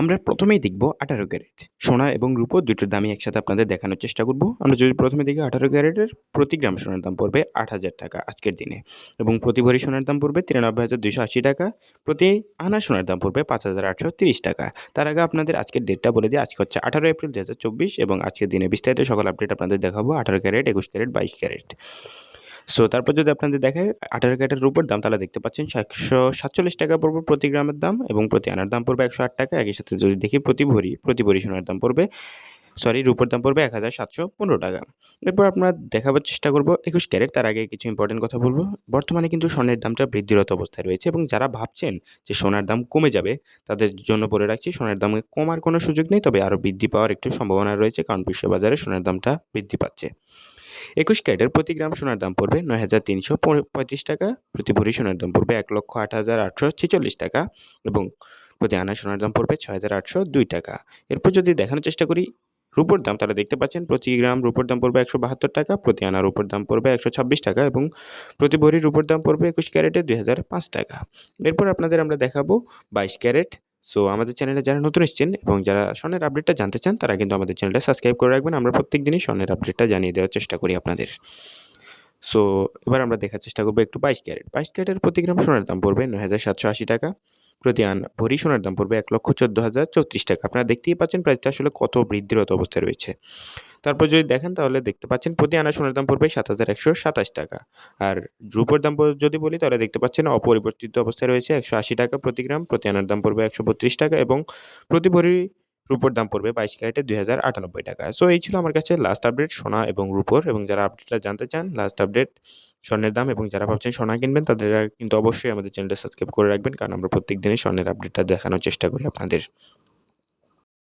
আমরা প্রথমেই দেখব আঠারো ক্যারেট। সোনা এবং রূপো দুটোর দামই একসাথে আপনাদের দেখানোর চেষ্টা করব। আমরা যদি প্রথমে দেখি আঠারো ক্যারেটের, প্রতি গ্রাম সোনার দাম পড়বে আট হাজার টাকা আজকের দিনে এবং প্রতি ভরি সোনার দাম পড়বে তিরানব্বই হাজার দুশো আশি টাকা, প্রতি আনা সোনার দাম পড়বে পাঁচ হাজার আটশো তিরিশ টাকা। তার আগে আপনাদের আজকের ডেটটা বলে দিই, আজকে হচ্ছে আঠারো এপ্রিল দু হাজার চব্বিশ এবং আজকের দিনে বিস্তারিত সকল আপডেট আপনাদের দেখাবো, আঠারো ক্যারেট, একুশ ক্যারেট, বাইশ ক্যারেট। সো তারপর যদি আপনাদের দেখায়, আঠারো ক্যারেটের রূপের দাম, তাহলে দেখতে পাচ্ছেন একশো সাতচল্লিশ টাকা পড়বে প্রতি গ্রামের দাম এবং প্রতি আনার দাম পড়বে একশো আট টাকা। একই সাথে যদি দেখি প্রতি ভরি প্রতি ভরি সোনার দাম পড়বে সরি রূপোর দাম পড়বে এক হাজার সাতশো পনেরো টাকা। এরপর আমরা দেখাবার চেষ্টা করব একুশ ক্যারেট। তার আগে কিছু ইম্পর্টেন্ট কথা বলব। বর্তমানে কিন্তু স্বর্ণের দামটা বৃদ্ধিরত অবস্থায় রয়েছে এবং যারা ভাবছেন যে সোনার দাম কমে যাবে, তাদের জন্য বলে রাখছি, সোনার দাম কমার কোনো সুযোগ নেই, তবে আরও বৃদ্ধি পাওয়ার একটু সম্ভাবনা রয়েছে কারণ বিশ্ববাজারে সোনার দামটা বৃদ্ধি পাচ্ছে। একুশ ক্যারেটের প্রতি গ্রাম সোনার দাম পড়বে নয় হাজার তিনশো পঁয়ত্রিশ টাকা। প্রতি ভরি সোনার দাম পড়বে এক লক্ষ আট হাজার আটশো ছেচল্লিশ টাকা এবং প্রতি আনা সোনার দাম পড়বে ছয় হাজার আটশো দুই টাকা। এরপর যদি দেখানোর চেষ্টা করি, রূপোর দাম তাহলে দেখতে পাচ্ছেন, প্রতি গ্রাম রূপোর দাম পড়বে একশো বাহাত্তর টাকা, প্রতি আনার রূপোর দাম পড়বে একশো ছাব্বিশ টাকা এবং প্রতি ভরি রূপোর দাম পড়বে একুশ ক্যারেটে দুই হাজার পাঁচ টাকা। এরপর আপনাদের আমরা দেখাবো বাইশ ক্যারেট সো আমাদের চ্যানেলে যারা নতুন এসেছেন এবং যারা স্বর্ণের আপডেটটা জানতে চান, তারা কিন্তু আমাদের চ্যানেলটা সাবস্ক্রাইব করে রাখবেন। আমরা প্রত্যেক দিনই স্বর্ণের আপডেটটা জানিয়ে দেওয়ার চেষ্টা করি আপনাদের। সো এবার আমরা দেখার চেষ্টা করব একটু বাইশ ক্যারেট। বাইশ ক্যারেটের প্রতি গ্রাম সোনার দাম পড়বে নয় হাজার সাতশো আশি টাকা। প্রতি আন ভরি সোনার দাম পড়বে এক লক্ষ চোদ্দ হাজার চৌত্রিশ টাকা। আপনারা দেখতেই পাচ্ছেন প্রাইসটা আসলে কত বৃদ্ধিরত অবস্থায় রয়েছে। তারপর যদি দেখেন তাহলে দেখতে পাচ্ছেন প্রতি আনা সোনার দাম পড়বে সাত হাজার একশো সাতাশ টাকা। আর রূপোর দাম যদি বলি তাহলে দেখতে পাচ্ছেন অপরিবর্তিত অবস্থায় রয়েছে একশো আশি টাকা প্রতি গ্রাম প্রতি আনার দাম পড়বে একশো বত্রিশ টাকা এবং প্রতি ভরি রূপোর দাম পড়বে বাইশ ক্যারেটে দুই হাজার আটানব্বই টাকা। সো এই ছিল আমার কাছে লাস্ট আপডেট সোনা এবং রূপোর এবং যারা আপডেটটা জানতে চান লাস্ট আপডেট স্বর্ণের দাম এবং যারা ভাবছেন সোনা কিনবেন, তাদের কিন্তু অবশ্যই আমাদের চ্যানেলটা সাবস্ক্রাইব করে রাখবেন। কারণ আমরা প্রত্যেক দিনই স্বর্ণের আপডেটটা দেখানোর চেষ্টা করি আপনাদের।